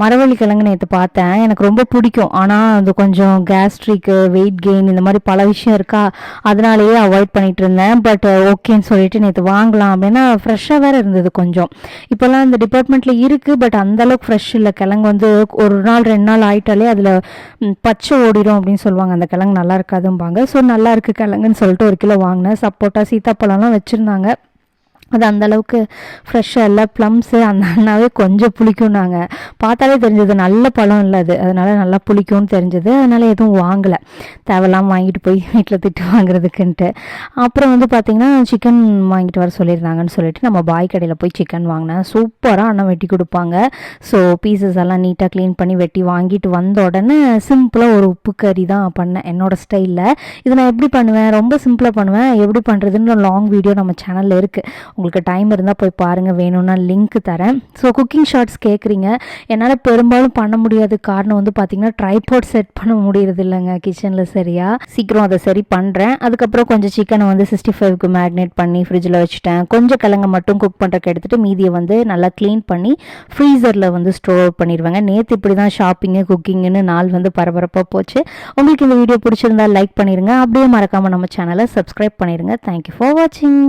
மரவள்ளி கிழங்கு நேற்று பார்த்தேன். எனக்கு ரொம்ப பிடிக்கும். ஆனால் அது கொஞ்சம் கேஸ்ட்ரிக்கு வெயிட் கெயின் இந்த மாதிரி பல விஷயம் இருக்கா? அதனாலேயே அவாய்ட் பண்ணிட்டு இருந்தேன். பட் ஓகேன்னு சொல்லிட்டு நேற்று வாங்கலாம் அப்படின்னா ஃப்ரெஷ்ஷாக வேற இருந்தது கொஞ்சம். இப்போல்லாம் இந்த டிபார்ட்மெண்ட்டில் இருக்குது பட் அந்தளவுக்கு ஃப்ரெஷ் இல்லை. கிழங்கு வந்து ஒரு நாள் ரெண்டு நாள் ஆயிட்டாலே அதில் பச்சை ஓடிடும் அப்படின்னு சொல்லுவாங்க. அந்த கிழங்கு நல்லா இருக்காதும்பாங்க. ஸோ நல்லா இருக்குது கிழங்குன்னு சொல்லிட்டு ஒரு கிலோ வாங்கினேன். சப்போட்டா சீத்தாப்பழம்லாம் வச்சுருந்தாங்க. அது அந்த அளவுக்கு ஃப்ரெஷ்ஷாக இல்லை. ப்ளம்ஸு அந்த அண்ணாவே கொஞ்சம் புளிக்கும்னாங்க. பார்த்தாலே தெரிஞ்சது நல்ல பழம் இல்லை அது. அதனால் நல்லா புளிக்கும்னு தெரிஞ்சது. அதனால் எதுவும் வாங்கலை. தேவையில்லாமல் வாங்கிட்டு போய் வீட்டில் திட்டு வாங்குறதுக்குன்ட்டு. அப்புறம் வந்து பார்த்திங்கன்னா சிக்கன் வாங்கிட்டு வர சொல்லியிருந்தாங்கன்னு சொல்லிட்டு நம்ம பாய் கடையில் போய் சிக்கன் வாங்கினேன். சூப்பராக அண்ணன் வெட்டி கொடுப்பாங்க. ஸோ பீசஸ் எல்லாம் நீட்டாக க்ளீன் பண்ணி வெட்டி வாங்கிட்டு வந்த உடனே சிம்பிளாக ஒரு உப்பு கறி தான் பண்ணேன் என்னோடய ஸ்டைலில் இதை நான் எப்படி பண்ணுவேன்? ரொம்ப சிம்பிளாக பண்ணுவேன். எப்படி பண்ணுறதுன்னு லாங் வீடியோ நம்ம சேனலில் இருக்குது உங்களுக்கு டைம் இருந்தால் போய் பாருங்கள் வேணும்னா லிங்க் தரேன். ஸோ குக்கிங் ஷார்ட்ஸ் கேட்குறீங்க என்னால் பெரும்பாலும் பண்ண முடியாத காரணம் வந்து பார்த்தீங்கன்னா ட்ரைபாட் செட் பண்ண முடியறது இல்லைங்க கிச்சனில் சரியா. சீக்கிரம் அதை சரி பண்ணுறேன் அதுக்கப்புறம் கொஞ்சம் சிக்கனை வந்து சிக்ஸ்டி ஃபைவ்க்கு மேக்னேட் பண்ணி ஃப்ரிட்ஜில் வச்சுட்டேன். கொஞ்சம் கிழங்கு மட்டும் குக் பண்ணுறக்கு எடுத்துகிட்டு மீதியை வந்து நல்லா க்ளீன் பண்ணி ஃப்ரீசரில் வந்து ஸ்டோர் பண்ணிடுவாங்க. நேற்று இப்படி தான் ஷாப்பிங்கு குக்கிங்னு நாள் வந்து பரபரப்பாக போச்சு. உங்களுக்கு இந்த வீடியோ பிடிச்சிருந்தா லைக் பண்ணிடுங்க அப்படியே மறக்காமல் நம்ம சேனலை சப்ஸ்கிரைப் பண்ணிடுங்க தேங்க்யூ ஃபார் வாட்சிங்